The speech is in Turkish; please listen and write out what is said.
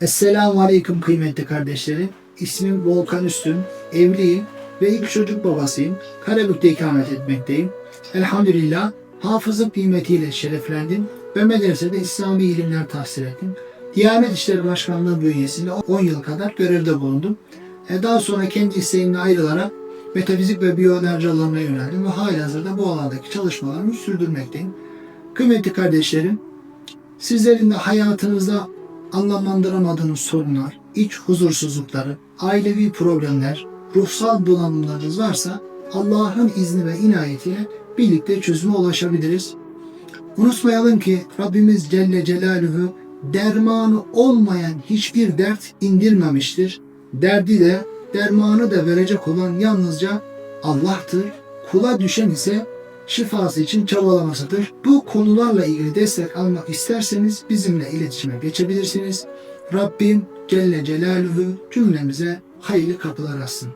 Esselamu Aleyküm kıymetli kardeşlerim. İsmim Volkan Üstün, evliyim ve ilk çocuk babasıyım. Karabük'te ikamet etmekteyim. Elhamdülillah hafızlık nimetiyle şereflendim ve medresede İslami ilimler tahsil ettim. Diyanet İşleri Başkanlığı bünyesinde 10 yıl kadar görevde bulundum. E, Daha sonra kendi isteğimle ayrılarak metafizik ve biyoenerji alanına yöneldim ve halihazırda bu alandaki çalışmalarımı sürdürmekteyim. Kıymetli kardeşlerim, Sizlerin de hayatınızda anlamlandıramadığınız sorunlar, iç huzursuzlukları, ailevi problemler, ruhsal bunalımlarınız varsa Allah'ın izni ve inayetiyle birlikte çözüme ulaşabiliriz. Unutmayalım ki Rabbimiz Celle Celaluhu dermanı olmayan hiçbir dert indirmemiştir. Derdi de dermanı da verecek olan yalnızca Allah'tır. Kula düşen ise şifası için çabalamasıdır. Bu konularla ilgili destek almak isterseniz bizimle iletişime geçebilirsiniz. Rabbim Celle Celaluhu cümlemize hayırlı kapılar açsın.